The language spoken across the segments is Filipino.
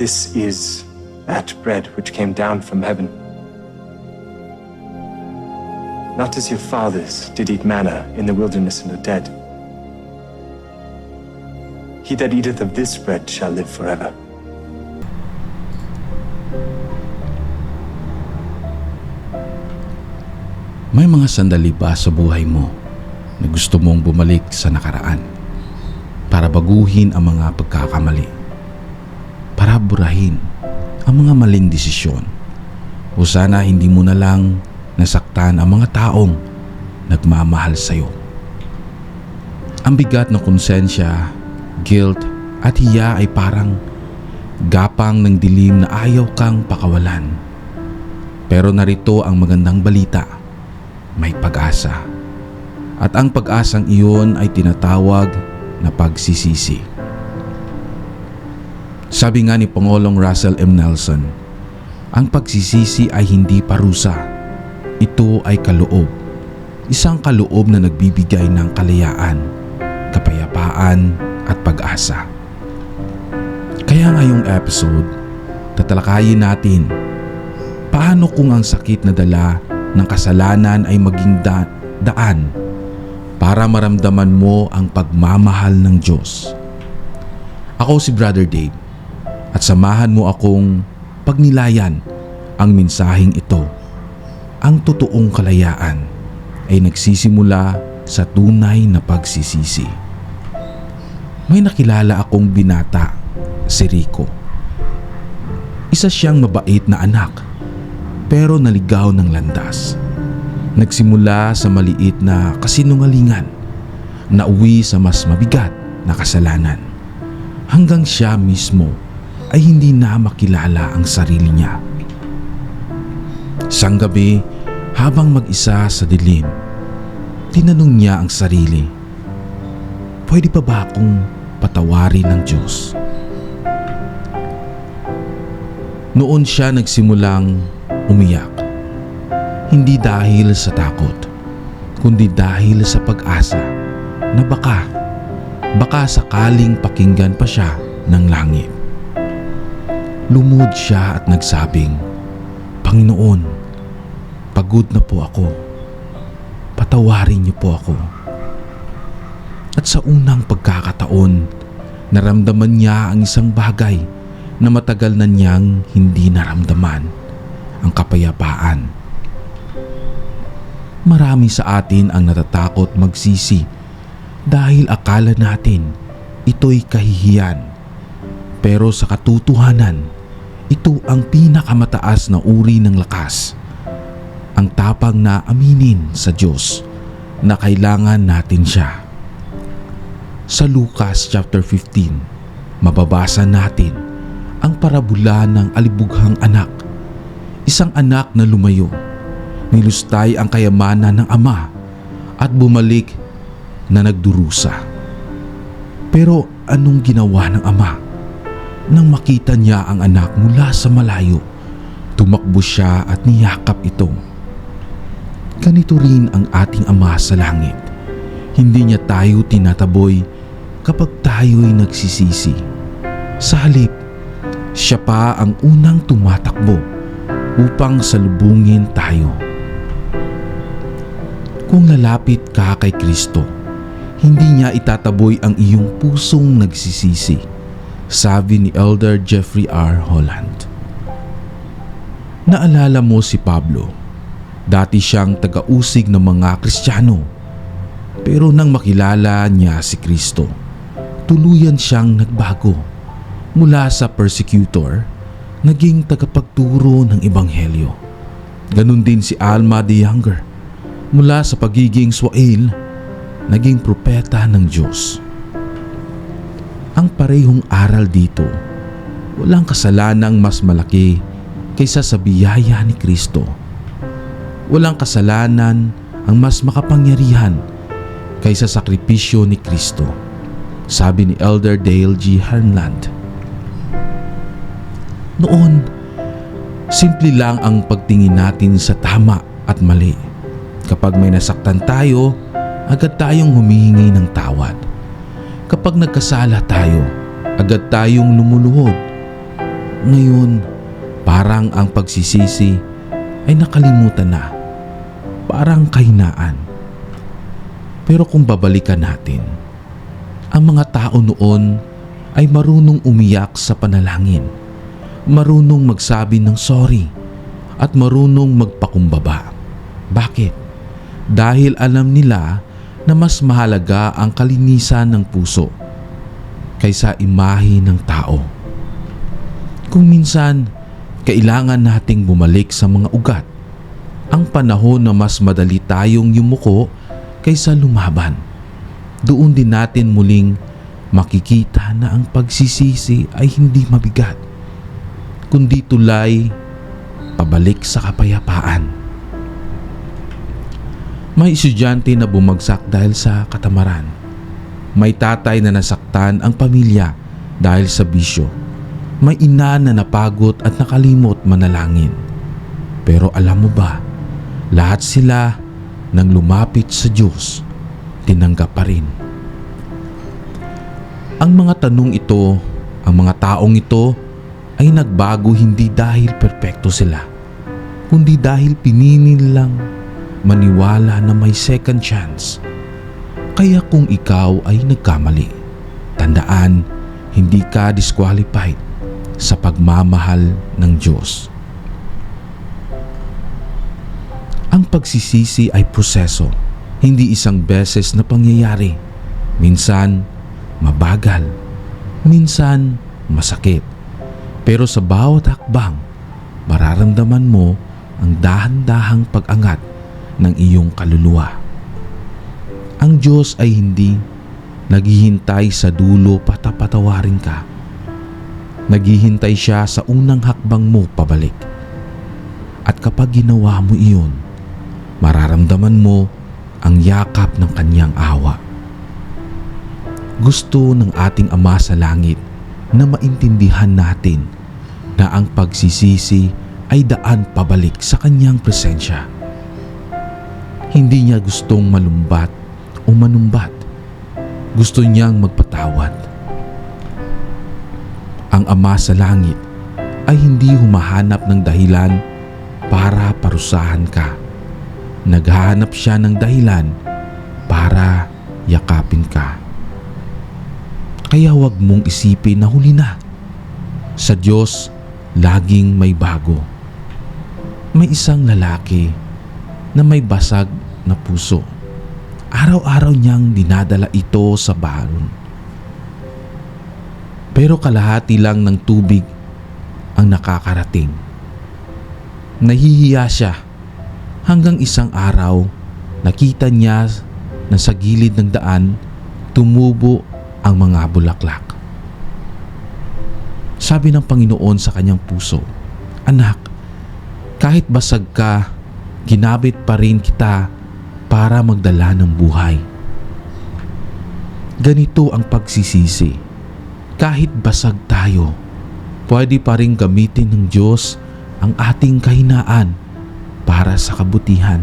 This is that bread which came down from heaven. Not as your fathers did eat manna in the wilderness and are dead. He that eateth of this bread shall live forever. May mga sandali ba sa buhay mo na gusto mong bumalik sa nakaraan para baguhin ang mga pagkakamali? Para burahin ang mga maling desisyon? O sana hindi mo na lang nasaktan ang mga taong nagmamahal sa'yo? Ang bigat ng konsensya, guilt at hiya ay parang gapang ng dilim na ayaw kang pakawalan. Pero narito ang magandang balita may pag-asa. At ang pag-asang iyon ay tinatawag na pagsisisi. Sabi nga ni Pangulong Russell M. Nelson, ang pagsisisi ay hindi parusa. Ito ay kaloob. Isang kaloob na nagbibigay ng kalayaan, kapayapaan at pag-asa. Kaya ngayong episode, tatalakayin natin paano kung ang sakit na dala ng kasalanan ay maging da- daan para maramdaman mo ang pagmamahal ng Diyos. Ako si Brother Dave at samahan mo akong pagnilayan ang mensaheng ito. Ang totoong kalayaan ay nagsisimula sa tunay na pagsisisi. May nakilala akong binata, si Rico. Isa siyang mabait na anak pero naligaw ng landas. Nagsimula sa maliit na kasinungalingan, nauwi sa mas mabigat na kasalanan. Hanggang siya mismo ay hindi na makilala ang sarili niya. Sang gabi, habang mag-isa sa dilim, tinanong niya ang sarili, Pwede pa ba akong patawarin ng Diyos? Noon siya nagsimulang umiyak. Hindi dahil sa takot, kundi dahil sa pag-asa na baka, baka sakaling pakinggan pa siya ng langit. Lumod siya at nagsabing, Panginoon, pagod na po ako. Patawarin niyo po ako. At sa unang pagkakataon, naramdaman niya ang isang bagay na matagal na niyang hindi naramdaman ang kapayapaan. Marami sa atin ang natatakot magsisi dahil akala natin ito'y kahihiyan. Pero sa katotohanan, ito ang pinakamataas na uri ng lakas. Ang tapang na aminin sa Diyos na kailangan natin siya. Sa Lucas chapter 15, mababasa natin ang parabula ng alibughang anak isang anak na lumayo. Nilustay ang kayamanan ng ama at bumalik na nagdurusa. Pero anong ginawa ng ama? Nang makita niya ang anak mula sa malayo, tumakbo siya at niyakap ito. Ganito rin ang ating ama sa langit. Hindi niya tayo tinataboy kapag tayo'y nagsisisi. Sa halip, siya pa ang unang tumatakbo upang salubungin tayo. Kung lalapit ka kay Kristo, hindi niya itataboy ang iyong pusong nagsisisi, sabi ni Elder Jeffrey R. Holland. Naalala mo si Pablo, dati siyang taga-usig ng mga Kristiyano, pero nang makilala niya si Kristo, tuluyan siyang nagbago mula sa persecutor naging tagapagturo ng Ebanghelyo. Ganon din si Alma the Younger. Mula sa pagiging swail, naging propeta ng Diyos. Ang parehong aral dito, walang kasalanang mas malaki kaysa sa biyaya ni Kristo. Walang kasalanan ang mas makapangyarihan kaysa sakripisyo ni Kristo. Sabi ni Elder Dale G. Harnland. Noon, simple lang ang pagtingin natin sa tama at mali. Kapag may nasaktan tayo, agad tayong humihingi ng tawad. Kapag nagkasala tayo, agad tayong lumuluhod. Ngayon, parang ang pagsisisi ay nakalimutan na. Parang kahinaan. Pero kung babalikan natin, ang mga tao noon ay marunong umiyak sa panalangin, marunong magsabi ng sorry, at marunong magpakumbaba. Bakit? Dahil alam nila na mas mahalaga ang kalinisan ng puso kaysa imahe ng tao. Kung minsan, kailangan nating bumalik sa mga ugat. Ang panahon na mas madali tayong yumuko kaysa lumaban. Doon din natin muling makikita na ang pagsisisi ay hindi mabigat, kundi tulay pabalik sa kapayapaan. May estudyante na bumagsak dahil sa katamaran. May tatay na nasaktan ang pamilya dahil sa bisyo. May ina na napagod at nakalimot manalangin. Pero alam mo ba, lahat sila nang lumapit sa Diyos, tinanggap pa rin. Ang mga tanong ito, ang mga taong ito ay nagbago hindi dahil perpekto sila, kundi dahil pinili nilang maniwala na may second chance. Kaya kung ikaw ay nagkamali, tandaan, hindi ka disqualified sa pagmamahal ng Diyos. Ang pagsisisi ay proseso, hindi isang beses na pangyayari. Minsan, mabagal. Minsan, masakit. Pero sa bawat hakbang, mararamdaman mo ang dahan-dahang pag-angat ng iyong kaluluwa. Ang Diyos ay hindi naghihintay sa dulo patapatawarin ka. Naghihintay siya sa unang hakbang mo pabalik. At kapag ginawa mo iyon, mararamdaman mo ang yakap ng kanyang awa. Gusto ng ating Ama sa Langit na maintindihan natin na ang pagsisisi ay daan pabalik sa kanyang presensya. Hindi niya gustong malumbat o manumbat. Gusto niyang magpatawad. Ang Ama sa Langit ay hindi humahanap ng dahilan para parusahan ka. Naghahanap siya ng dahilan para yakapin ka. Kaya huwag mong isipin na huli na. Sa Diyos, laging may bago. May isang lalaki na may basag na puso. Araw-araw niyang dinadala ito sa balon. Pero kalahati lang ng tubig ang nakakarating. Nahihiya siya hanggang isang araw nakita niya na sa gilid ng daan tumubo ang mga bulaklak. Sabi ng Panginoon sa kanyang puso, Anak, kahit basag ka, ginabit pa rin kita para magdala ng buhay. Ganito ang pagsisisi. Kahit basag tayo, pwede pa rin gamitin ng Diyos ang ating kahinaan para sa kabutihan.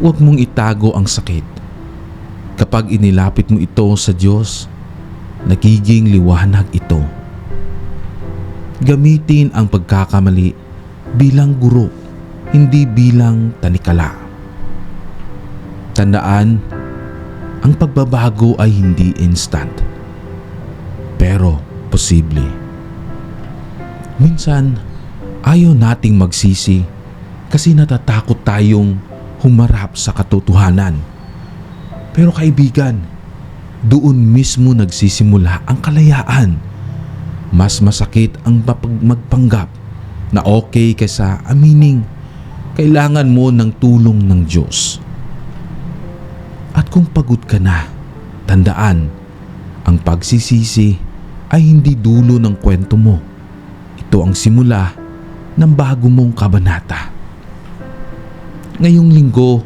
Huwag mong itago ang sakit. Kapag inilapit mo ito sa Diyos, nagiging liwanag ito. Gamitin ang pagkakamali bilang guro, hindi bilang tanikala. Tandaan, ang pagbabago ay hindi instant, pero posible. Minsan, ayaw nating magsisi kasi natatakot tayong humarap sa katotohanan. Pero kaibigan, doon mismo nagsisimula ang kalayaan. Mas masakit ang magpanggap na okay kaysa amining kailangan mo ng tulong ng Diyos. At kung pagod ka na, tandaan, ang pagsisisi ay hindi dulo ng kwento mo. Ito ang simula ng bago mong kabanata. Ngayong linggo,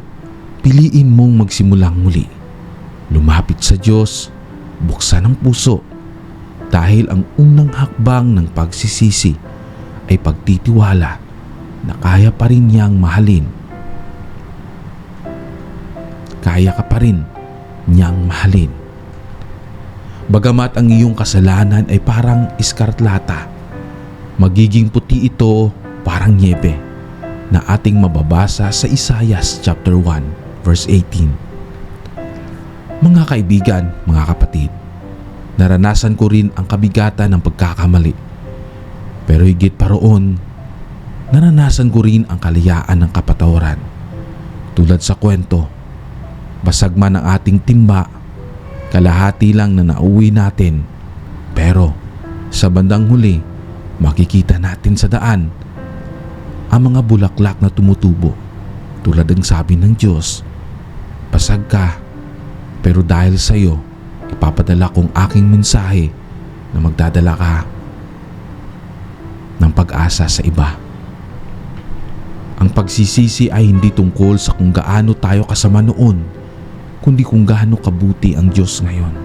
piliin mong magsimulang muli. Lumapit sa Diyos, buksan ang puso dahil ang unang hakbang ng pagsisisi ay pagtitiwala na kaya pa rin niyang mahalin. Kaya ka pa rin niyang mahalin. Bagamat ang iyong kasalanan ay parang iskarlata, magiging puti ito parang niebe na ating mababasa sa Isayas chapter 1 verse 18. Mga kaibigan, mga kapatid, naranasan ko rin ang kabigatan ng pagkakamali. Pero higit pa roon, naranasan ko rin ang kalayaan ng kapatawaran. Tulad sa kwento, basag man ang ating timba, kalahati lang na nauwi natin. Pero sa bandang huli, makikita natin sa daan ang mga bulaklak na tumutubo. Tulad ng sabi ng Diyos, basag ka, pero dahil sa iyo, ipapadala kong aking mensahe na magdadala ka ng pag-asa sa iba. Ang pagsisisi ay hindi tungkol sa kung gaano tayo kasama noon, kundi kung gaano kabuti ang Diyos ngayon.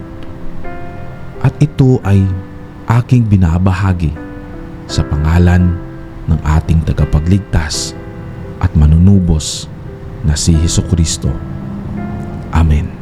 At ito ay aking binabahagi sa pangalan ng ating tagapagligtas at manunubos na si Heso Kristo. Amen.